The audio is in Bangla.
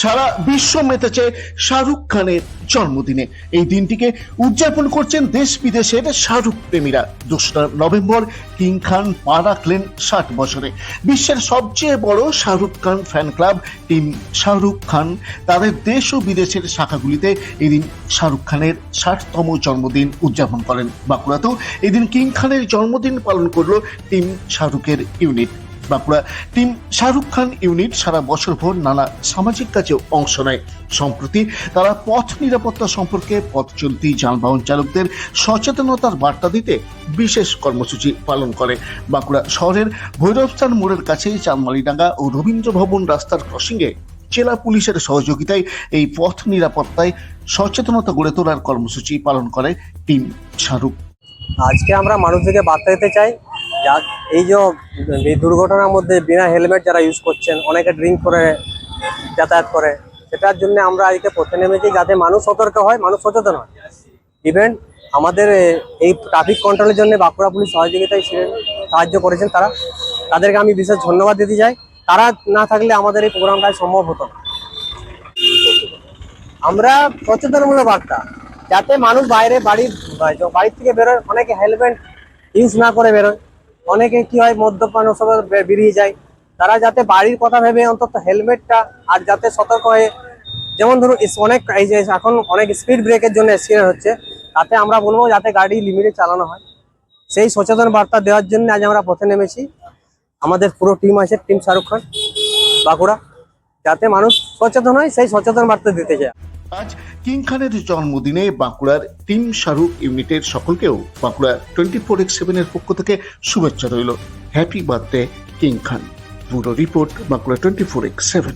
সারা বিশ্ব মেতেছে শাহরুখ খানের জন্মদিনে। এই দিনটিকে উদযাপন করছেন দেশ বিদেশের শাহরুখ প্রেমীরা। দোসরা নভেম্বর কিং খান পা রাখলেন ষাট বছরে। বিশ্বের সবচেয়ে বড় Shahrukh Khan fan club team Shahrukh Khan তাদের দেশ ও বিদেশের শাখাগুলিতে এদিন শাহরুখ খানের ষাটতম জন্মদিন উদযাপন করেন। বাঁকুড়াতেও এদিন কিং খানের জন্মদিন পালন করল টিম শাহরুখের unit. Bankura. Team Shahrukh Khan unit সারা বছর বছরভর নানা সামাজিক কাজেও অংশ নেয়। সম্প্রতি তারা পথ নিরাপত্তা সম্পর্কে পথ চলতি যানবাহন চালকদের সচেতনতার বার্তা দিতে বিশেষ কর্মসূচি পালন করে। বাঁকুড়া শহরের ভৈরবস্থান মোড়ের কাছে চাঁদমালিডাঙ্গা ও রবীন্দ্র ভবন রাস্তার ক্রসিংয়ে জেলা পুলিশের সহযোগিতায় এই পথ নিরাপত্তায় সচেতনতা গড়ে তোলার কর্মসূচি পালন করে টিম শাহরুখ। আজকে আমরা মানুষদেরকে বার্তা দিতে চাই যা এই যে এই দুর্ঘটনার মধ্যে বিনা হেলমেট যারা ইউজ করছেন, অনেকে ড্রিঙ্ক করে, যাতায়াত করে, সেটার জন্য আমরা আজকে পথে নেমেছি যাতে মানুষ সতর্ক হয়, মানুষ সচেতন হয়। ইভেন আমাদের এই ট্রাফিক কন্ট্রোলের জন্য বাঁকুড়া পুলিশ সহযোগিতায় সে- সাহায্য করেছেন তারা। তাদেরকে আমি বিশেষ ধন্যবাদ দিতে চাই। তারা না থাকলে আমাদের এই প্রোগ্রামটা সম্ভব হতো না। আমরা সচেতনমূলক বার্তা, যাতে মানুষ বাইরে বাড়ির বাড়ির থেকে বেরোয়, অনেকে হেলমেট ইউজ না করে বেরোয়। অনেকে কি হয়, মদ্যপান ওসব বেরিয়ে যায়। তারা যাতে বাড়ির কথা ভেবে অন্তত হেলমেটটা আর যাতে সতর্ক হয়ে, যেমন ধরুন অনেক এই যে এখন অনেক স্পিড ব্রেকের জন্য অ্যাক্সিডেন্ট হচ্ছে, তাতে আমরা বলব যাতে গাড়ি লিমিটে চালানো হয়। সেই সচেতন বার্তা দেওয়ার জন্য আজ আমরা পথে নেমেছি। আমাদের পুরো টিম আছে টিম শাহরুখ খান, বাঁকুড়া। যাতে মানুষ সচেতন হয়, সেই সচেতন বার্তা দিতে চায়। কিং খানের জন্মদিনে বাঁকুড়ার টিম শাহরুখ ইউনিটের সকলকেও বাঁকুড়া টোয়েন্টি ফোর এক্স সেভেনের পক্ষ থেকে শুভেচ্ছা রইল। হ্যাপি বার্থডে কিং খান পুরো report Bankura twenty four X seven